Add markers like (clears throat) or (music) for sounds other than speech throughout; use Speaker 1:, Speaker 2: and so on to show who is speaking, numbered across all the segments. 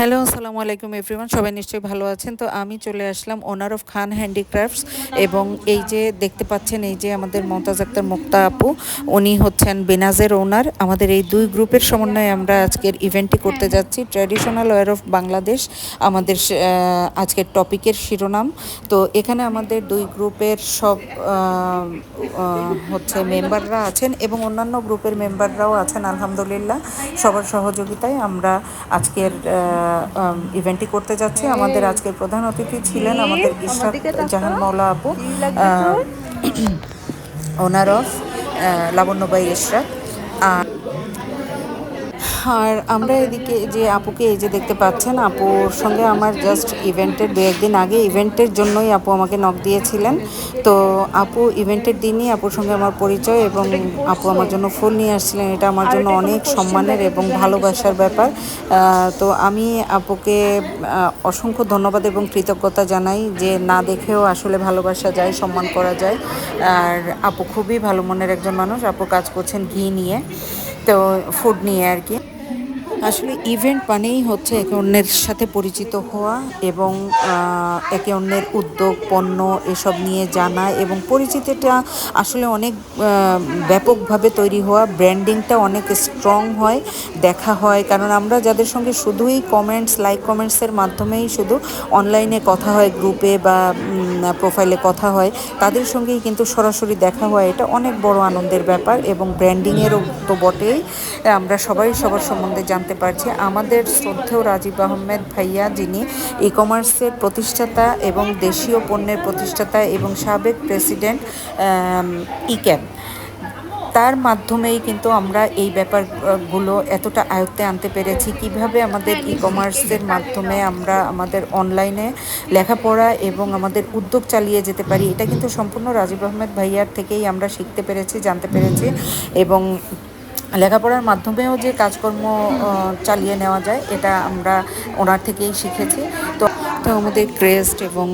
Speaker 1: Hello, আসসালামু আলাইকুম everyone, সবাই নিশ্চয়ই ভালো আছেন। তো আমি চলে আসলাম ওনার অফ খান হ্যান্ডিক্রাফটস এবং এই যে দেখতে পাচ্ছেন, এই যে আমাদের মমতাজ আক্তার মুক্তা আপু, উনি হচ্ছেন বেনাজের ওনার আমাদের এই দুই গ্রুপের সমন্বয়ে আমরা আজকের ইভেন্টটি করতে যাচ্ছি। ট্র্যাডিশনাল ওয়ার অফ বাংলাদেশ আমাদের আজকের টপিকের শিরোনাম। তো এখানে আমাদের দুই গ্রুপের সব হচ্ছে মেম্বাররা আছেন এবং অন্যান্য গ্রুপের মেম্বাররাও আছেন, আলহামদুলিল্লাহ। সবার সহযোগিতায় আমরা আজকের ইভেন্টটি করতে যাচ্ছি। আমাদের আজকের প্রধান অতিথি ছিলেন আমাদের ইশরাত জাহান মৌলা আপু ওনার অফ (clears throat) লাবণ্যবাই ইশরাত আর আর আমরা এদিকে যে আপুকে এই যে দেখতে পাচ্ছেন আপুর সঙ্গে আমার জাস্ট ইভেন্টের দু একদিন আগে ইভেন্টের জন্যই আপু আমাকে নক দিয়েছিলেন। তো আপু ইভেন্টের দিনই আপুর সঙ্গে আমার পরিচয় এবং আপু আমার জন্য ফুল নিয়ে আসছিলেন। এটা আমার জন্য অনেক সম্মানের এবং ভালোবাসার ব্যাপার। তো আমি আপুকে অসংখ্য ধন্যবাদ এবং কৃতজ্ঞতা জানাই যে না দেখেও আসলে ভালোবাসা যায় সম্মান করা যায়। আর আপু খুবই ভালো মনের একজন মানুষ। আপু কাজ করছেন ঘি নিয়ে। তো ফুড নিয়ে আর কি। আসলে ইভেন্ট মানেই হচ্ছে একে অন্যের সাথে পরিচিত হওয়া এবং একে অন্যের উদ্যোগ, পণ্য এসব নিয়ে জানা এবং পরিচিতিটা আসলে অনেক ব্যাপকভাবে তৈরি হওয়া। ব্র্যান্ডিংটা অনেক স্ট্রং হয়, দেখা হয়। কারণ আমরা যাদের সঙ্গে শুধুই কমেন্টস লাইক কমেন্টসের মাধ্যমেই শুধু অনলাইনে কথা হয় গ্রুপে বা প্রোফাইলে কথা হয়, তাদের সঙ্গেই কিন্তু সরাসরি দেখা হয়। এটা অনেক বড় আনন্দের ব্যাপার এবং ব্র্যান্ডিংয়েরও তো বটেই। আমরা সবাই সবার সম্বন্ধে জানতে পারছি, আমাদের শ্রদ্ধেয় রাজীব আহমেদ ভাইয়া যিনি ই কমার্সের প্রতিষ্ঠাতা এবং দেশীয় পণ্যের প্রতিষ্ঠাতা এবং সাবেক প্রেসিডেন্ট ইক্যাব তার মাধ্যমেই কিন্তু আমরা এই ব্যাপারগুলো এতটা আয়ত্তে আনতে পেরেছি। কীভাবে আমাদের ই কমার্সের মাধ্যমে আমরা আমাদের অনলাইনে লেখাপড়া এবং আমাদের উদ্যোগ চালিয়ে যেতে পারি, এটা কিন্তু সম্পূর্ণ রাজীব আহমেদ ভাইয়ার থেকেই আমরা শিখতে পেরেছি, জানতে পেরেছি এবং লেখাপড়ার মাধ্যমেও যে কাজকর্ম চালিয়ে নেওয়া যায় এটা আমরা ওনার থেকেই শিখেছি। তো তো আমাদের ক্রেস্ট এবং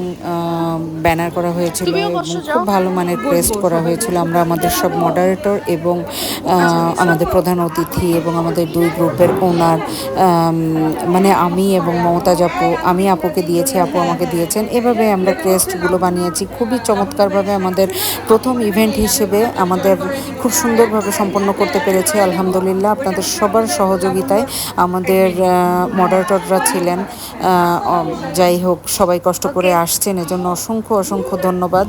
Speaker 1: ব্যানার করা হয়েছিল এবং খুব ভালো মানের ক্রেস্ট করা হয়েছিল। আমরা আমাদের সব মডারেটর এবং আমাদের প্রধান অতিথি এবং আমাদের দুই গ্রুপের ওনার মানে আমি এবং মমতাজ আপু আমি আপুকে দিয়েছি আপু আমাকে দিয়েছেন। এভাবে আমরা ক্রেস্টগুলো বানিয়েছি। খুবই চমৎকারভাবে আমাদের প্রথম ইভেন্ট হিসেবে আমাদের খুব সুন্দরভাবে সম্পন্ন করতে পেরেছি। আলহামদুলিল্লাহ, আপনাদের সবার সহযোগিতায় আমাদের মডারেটররা ছিলেন যাই হোক, সবাই কষ্ট করে আসছেন, এজন্য অসংখ্য অসংখ্য ধন্যবাদ।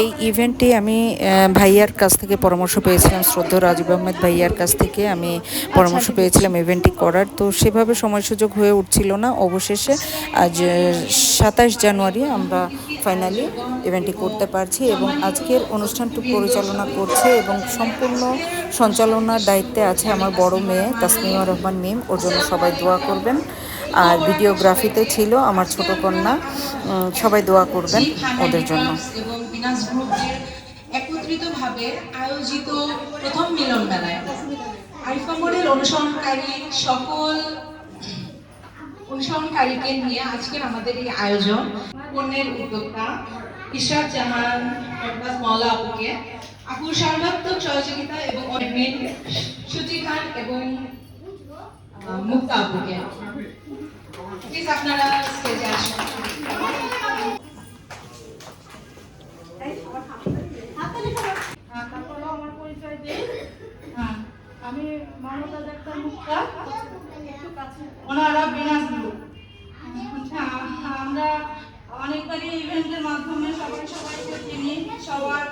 Speaker 1: এই ইভেন্টটি আমি ভাইয়ার কাছ থেকে পরামর্শ পেয়েছিলাম শ্রদ্ধা রাজীব আহমেদ ভাইয়ার কাছ থেকে আমি পরামর্শ পেয়েছিলাম ইভেন্টটি করার। তো সেভাবে সময় সুযোগ হয়ে উঠছিল না। অবশেষে আজ সাতাশ জানুয়ারি আমরা ফাইনালি ইভেন্টটি করতে পারছি এবং আজকের অনুষ্ঠানটি পরিচালনা করছে এবং সম্পূর্ণ সঞ্চালনার দায়িত্বে আছে আমার বড় মেয়ে তাসমিমা রহমান মিম। ওর জন্য সবাই দোয়া করবেন। আর ভিডিওগ্রাফিতে ছিল আমার ছোট কন্যা। সবাই দোয়া করবেন ওদের জন্য।
Speaker 2: বিনাশ গ্রুপের একত্রিতভাবে আয়োজিত প্রথম মিলন মেলায়। আরিফা মডেল অনুসরণকারী সকল অনুসরণকারীকে নিয়ে আজকের আমাদের এই আয়োজন। পণ্যের উদ্যোক্তা ইশরাত মমতাজ মওলা আপুকে। আপুর সর্বাত্মক সহযোগিতা এবং অনেক সুচি খান এবং মুক্তা আপুকে। প্লিজ আপনারা স্টেজে আসুন।
Speaker 3: পরিচয় হ্যাঁ আমি মমতা ডাক্তার মুক্তা ওনারা বিনাশ গ্রুপ আচ্ছা, আমরা অনেকবারই ইভেন্টের মাধ্যমে সবাই সবাইকে চিনি সবার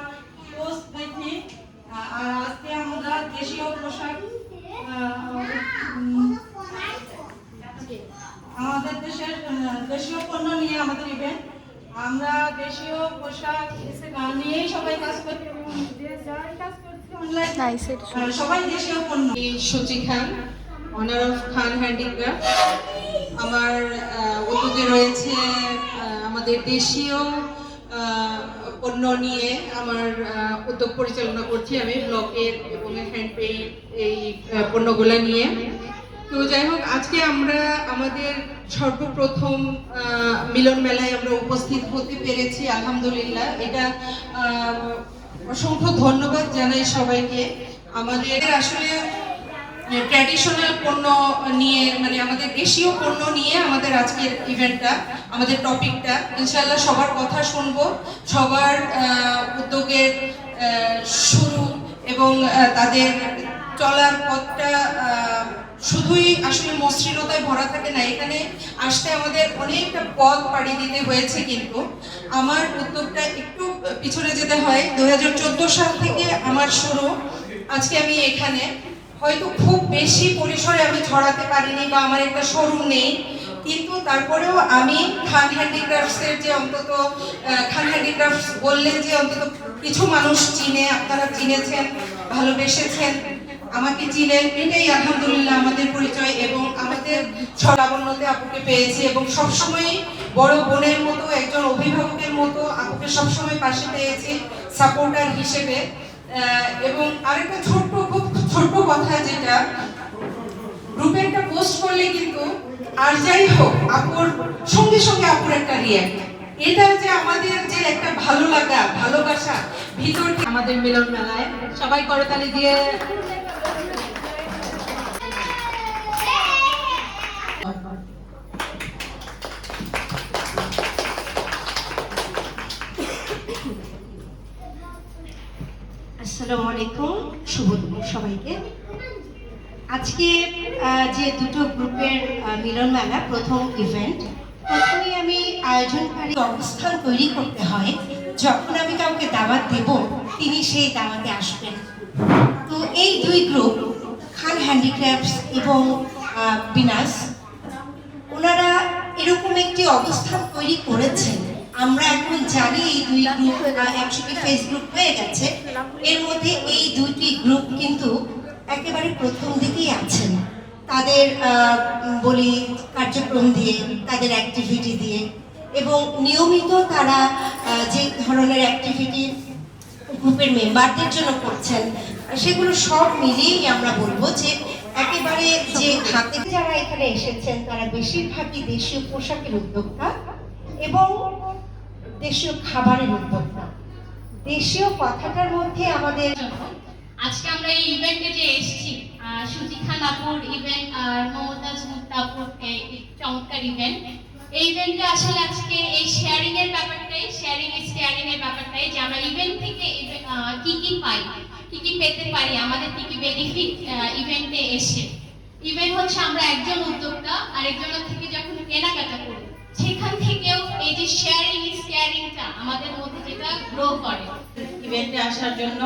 Speaker 3: পোস্ট আর আজকে আমরা দেশীয় পোশাক আমাদের দেশের দেশীয় পণ্য নিয়ে আমাদের ইভেন্ট আমরা দেশীয় পোশাক আহ, নিয়েই সবাই কাজ করি। যে যাই কাজ অনলাইন সবাই দেশীয় পণ্য।
Speaker 2: Suchi Khan owner of Khan handicraft আমার উদ্যোগে রয়েছে আমাদের দেশীয় পণ্য নিয়ে আমার উদ্যোগ পরিচালনা করছি আমি ব্লকের এবং হ্যান্ড পেইন্ট এই পণ্যগুলো নিয়ে। তো যাই হোক আজকে আমরা আমাদের সর্বপ্রথম মিলন মেলায় আমরা উপস্থিত হতে পেরেছি আলহামদুলিল্লাহ। এটা অসংখ্য ধন্যবাদ জানাই সবাইকে। আমাদের আসলে ট্র্যাডিশনাল পণ্য নিয়ে মানে আমাদের দেশীয় পণ্য নিয়ে আমাদের আজকের ইভেন্টটা আমাদের টপিকটা ইনশাল্লাহ সবার কথা শুনব, সবার উদ্যোগের শুরু এবং তাদের চলার পথটা শুধুই আসলে মসৃণতায় ভরা থাকে না, এখানে আসতে আমাদের অনেকটা পথ পাড়ি দিতে হয়েছে কিন্তু। আমার উদ্যোগটা একটু পিছনে যেতে হয়। দু হাজার চোদ্দ সাল থেকে আমার শুরু। আজকে আমি এখানে। হয়তো খুব বেশি পরিসরে আমি ছড়াতে পারিনি বা আমার একটা শোরুম নেই। কিন্তু তারপরেও আমি খান হ্যান্ডিক্রাফটসের যে অন্তত খান হ্যান্ডিক্রাফটস বললে যে অন্তত কিছু মানুষ চিনে, আপনারা চিনেছেন, ভালোবেসেছেন। আমাকে চিনেন, এটাই আলহামদুলিল্লাহ আমাদের পরিচয় এবং আমাদের ছলাবন্যতে আপুকে পেয়েছি এবং সবসময় বড় বোনের মতো, একজন অভিভাবকের মতো আপুকে সবসময় পাশে পেয়েছি সাপোর্টার হিসেবে। এবং আরেকটা ছোট্ট, খুব ছোট্ট কথা যেটা গ্রুপে একটা পোস্ট করলে কিন্তু আর যাই হোক, আপুর সঙ্গে সঙ্গে আপুর একটা রিয়াক্ট এটা যে আমাদের যে একটা ভালো লাগা, ভালোবাসা, ভিতর আমাদের মিলন মেলায় সবাই করতালি দিয়ে
Speaker 4: আসসালামু আলাইকুম, শুভ সবাইকে। আজকে যে দুটো গ্রুপের মিলন মেলা প্রথম ইভেন্ট প্রথমে আমি আয়োজনকারী অবস্থান তৈরি করতে হয়। যখন আমি কাউকে দাওয়াত দেব, তিনি সেই দাওয়াতে আসবেন। তো এই দুই গ্রুপ খান হ্যান্ডিক্রাফটস এবং বিনাস ওনারা এরকম একটি অবস্থান তৈরি করেছেন। আমরা এখন জানি এই দুই গ্রুপ একসাথে ফেসবুক হয়ে গেছে। এর মধ্যে এই দুইটি গ্রুপ কিন্তু একেবারে প্রথম দিকেই আছেন। তাদের বলি কার্যক্রম দিয়ে তাদের অ্যাক্টিভিটি দিয়ে। এবং নিয়মিত তারা যে ধরনের অ্যাক্টিভিটি গ্রুপের মেম্বারদের জন্য করছেন সেগুলো সব মিলিয়েই আমরা বলব যে একেবারে যে হাতে যারা এখানে এসেছেন তারা বেশিরভাগই দেশীয় পোশাকের উদ্যোক্তা। এবং দেশীয় খাবারের উদ্যোক্তা। দেশীয় কথাটার মধ্যে আমাদের
Speaker 5: আজকে আমরা এই ইভেন্টে যে এসেছি সুজি খান আপুর ইভেন্ট আর মমতাজ এই এই চমৎকার ইভেন্ট এই ইভেন্টে আসলে আজকে এই শেয়ারিং এর ব্যাপারটাই শেয়ারিং ইজ কেয়ারিং এর ব্যাপারটাই যে আমরা ইভেন্ট থেকে কি কি পাই, কি কি পেতে পারি, আমাদের কি কি বেনিফিট ইভেন্টে এসে। ইভেন্ট হচ্ছে আমরা একজন উদ্যোক্তা, আরেকজনের থেকে যখন কেনাকাটা করি সেখান থেকেও এই যে শেয়ারিং ইজ কেয়ারিংটা আমাদের মধ্যে যেটা গ্রো করে।
Speaker 3: ইভেন্টে আসার জন্য।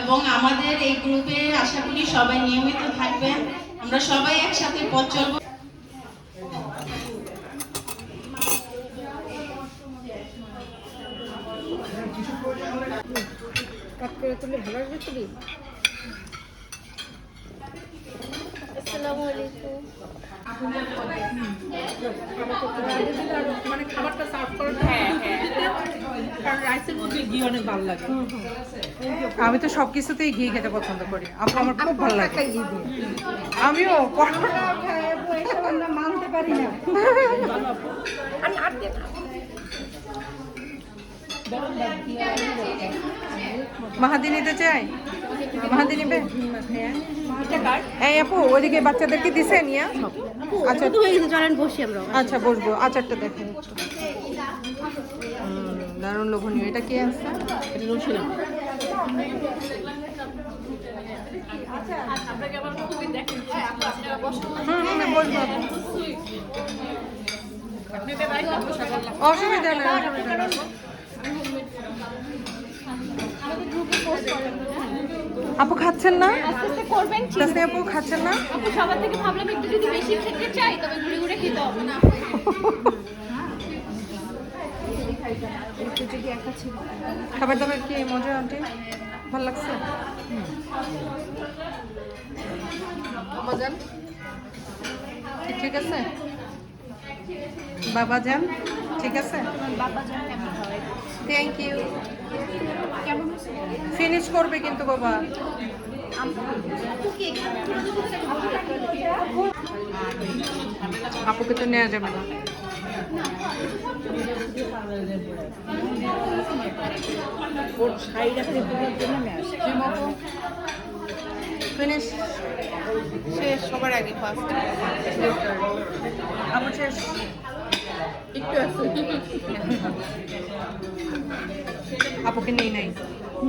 Speaker 3: এবং আমাদের এই গ্রুপে আশা করি সবাই নিয়মিত থাকবেন। আমরা সবাই একসাথে পথ চলবো।
Speaker 6: আসসালামু আলাইকুম
Speaker 7: মানে খাবারটা সার্ভ করার হ্যাঁ হ্যাঁ। কারণ রাইসের মধ্যে ঘি অনেক ভালো লাগে। আমি তো সব কিছুতেই ঘি খেতে পছন্দ করি। আপু আমার খুব ভালো লাগে। আমিও
Speaker 3: আমরা মানতে পারি না।
Speaker 7: মাহাদি নিতে চাই মাহাদি নিবে? এই আপু ওইদিকে বাচ্চাদেরকে দিছে নিয়া আচ্ছা।
Speaker 6: হয়ে গেছে চলেন বসি আমরা।
Speaker 7: আচ্ছা বসবো। আচারটা দেখেন হুম, দারুণ লোভনীয়। এটা কি আছে? এটা রসুন হুম হুম বসবো। অসুবিধা নেই অসুবিধা নেই। আপু খাচ্ছেন না?
Speaker 6: আস্তে করবেন
Speaker 7: তাসনি আপু খাচ্ছেন না?
Speaker 6: আপু সবার থেকে ভাবলাম একটু যদি বেশি খেতে চাই তবে ঘুরে ঘুরে খেতে হবে না।
Speaker 7: খাবার দাবার কি মজা আন্টি? ভালো লাগছে? ঠিক আছে? বাবা যান ঠিক আছে? থ্যাংক ইউ ফিনিশ করবে কিন্তু বাবা। আপুকে তো নেওয়া যাবে না।
Speaker 2: ফিনিশ শেষ সবার আগে ফার্স্ট আমার শেষ। একটু আছে। আপুকে নেই নাই।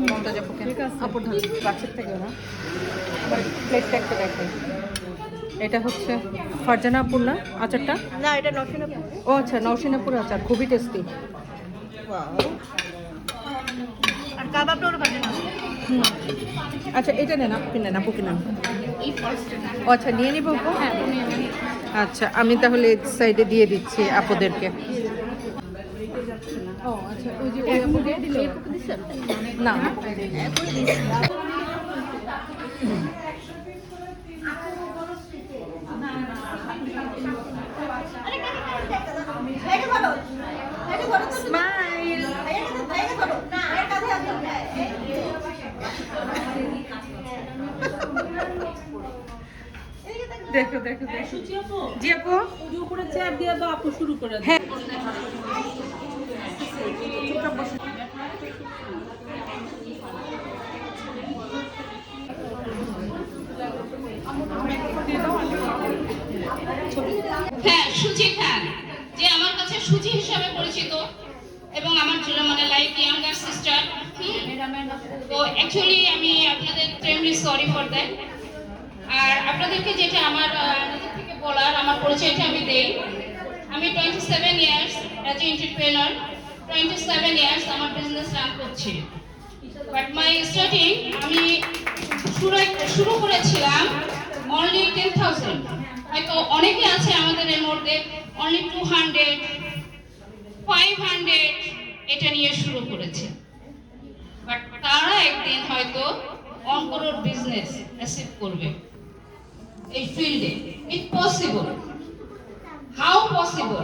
Speaker 2: মমতাজ আপুকে। আপুর ধর গাছের থেকে না? প্লেটটা একটা দেখাই এটা হচ্ছে ফারজানা আপুর না আচারটা?
Speaker 3: না এটা নসিনাপুর
Speaker 2: ও আচ্ছা নরসিংহপুর আচার খুবই টেস্টি
Speaker 3: আর কাবাবটা ওটা ভাজে না?
Speaker 2: আচ্ছা এটা নেন আপনি নেন আপু কিনেন ও আচ্ছা নিয়ে নিব আপু? আচ্ছা আমি তাহলে সাইডে দিয়ে দিচ্ছি আপুদেরকে। আচ্ছা না। দেখো দেখো দেখো। জি আপু।
Speaker 7: উপরে চেয়ার দিয়ে দাও আপু শুরু করে দাও।
Speaker 2: হ্যাঁ।
Speaker 5: হ্যাঁ সুচি খান যে আমার কাছে সুচি হিসাবে পরিচিত এবং আমার মানে লাইক ইয়াঙ্গার সিস্টার তো অ্যাকচুয়ালি আমি আপনাদের এক্সট্রিমলি সরি ফর দ্যাট আর আপনাদেরকে যেটা আমার নিজের থেকে বলার, আমার পরিচয়টা আমি দেই। আমি twenty seven years as a entrepreneur twenty seven years আমার বিজনেস রান করছি। বাট মাই স্টার্টিং আমি শুরু শুরু করেছিলাম অনলি টেন থাউজেন্ড হয়তো অনেকে আছে আমাদের এর মধ্যে only two hundred five hundred এটা নিয়ে শুরু করেছে। বাট তারা একদিন হয়তো অঙ্করোর বিজনেস অ্যাসিভ করবে। এই ফিল্ডে it possible how possible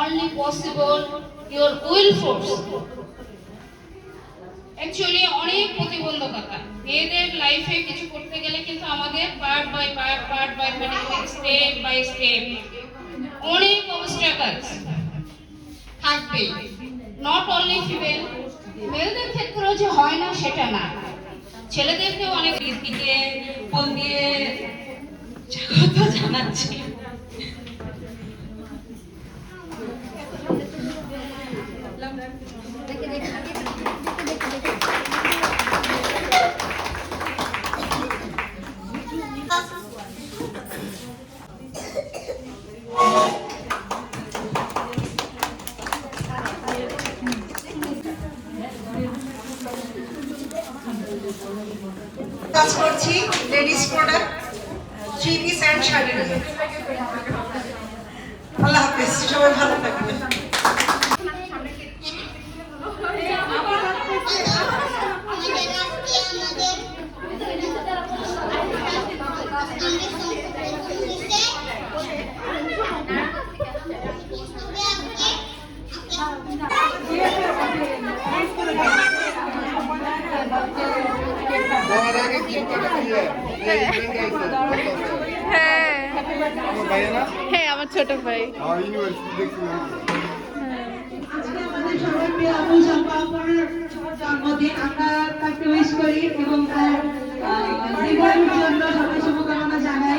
Speaker 5: only possible your will force actually অনেক প্রতিবন্ধকতা। মেয়েদের লাইফে কিছু করতে গেলে কিন্তু আমাদের part by part part by part step by step অনেক অবস্ট্রাকলস থাকবে নট অনলি ফিমেল মেয়েদের ক্ষেত্রেও যে হয় না, সেটা না। ছেলেদেরকেও অনেক দিকে ফোন দিয়ে জানাচ্ছি।
Speaker 4: কাজ করছি ladies product three piece and sari. আল্লাহ হাফেজ সবাই ভালো থাকবেন।
Speaker 8: হ্যাঁ আমার ছোট ভাই।
Speaker 3: জন্মদিন শুভকামনা জানাই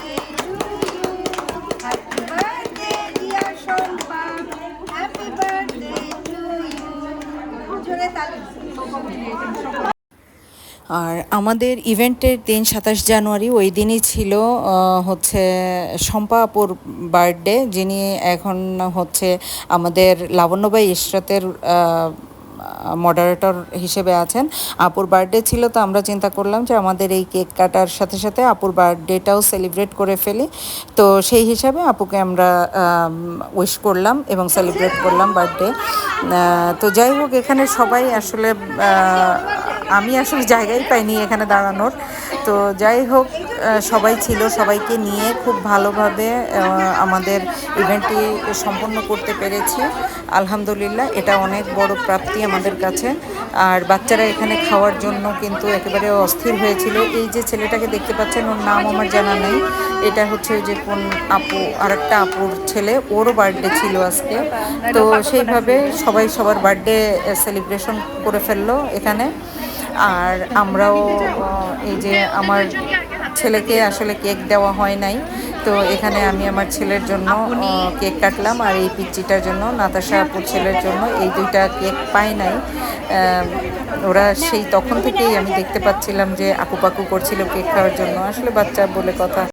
Speaker 1: আর আমাদের ইভেন্টের দিন সাতাশ জানুয়ারি, ওই দিনই ছিল হচ্ছে শম্পা আপুর বার্থডে, যিনি এখন হচ্ছে আমাদের লাবণ্যবাই ইশরাতের মডারেটর হিসেবে আছেন। আপুর বার্থডে ছিল তো আমরা চিন্তা করলাম যে আমাদের এই কেক কাটার সাথে সাথে আপুর বার্থডেটাও সেলিব্রেট করে ফেলি। তো সেই হিসাবে আপুকে আমরা উইশ করলাম এবং সেলিব্রেট করলাম বার্থডে তো যাই হোক, এখানে সবাই আসলে আমি আসলে জায়গাই পাইনি এখানে দাঁড়ানোর। তো যাই হোক সবাই ছিল, সবাইকে নিয়ে খুব ভালোভাবে আমাদের ইভেন্টটি সম্পন্ন করতে পেরেছি। আলহামদুলিল্লাহ, এটা অনেক বড় প্রাপ্তি আমাদের কাছে। আর বাচ্চারা এখানে খাওয়ার জন্য কিন্তু একেবারে অস্থির হয়েছিল। এই যে ছেলেটাকে দেখতে পাচ্ছেন, ওর নাম আমার জানা নেই। এটা হচ্ছে যে কোন আপু আর একটা আপুর ছেলে, ওরও বার্থডে ছিল আজকে। তো সেইভাবে সবাই সবার বার্থডে সেলিব্রেশন করে ফেলল এখানে। আর আমরাও এই যে আমার ছেলেকে আসলে কেক দেওয়া হয় নাই। তো এখানে আমি আমার ছেলের জন্য কেক কাটলাম আর এই পিচ্চিটার জন্য নাতাশা আপুর ছেলের জন্য এই দুইটা কেক পায় নাই। ওরা সেই তখন থেকেই আমি দেখতে পাচ্ছিলাম যে আকুপাকু করছিল কেক খাওয়ার জন্য। আসলে বাচ্চা বলে কথা।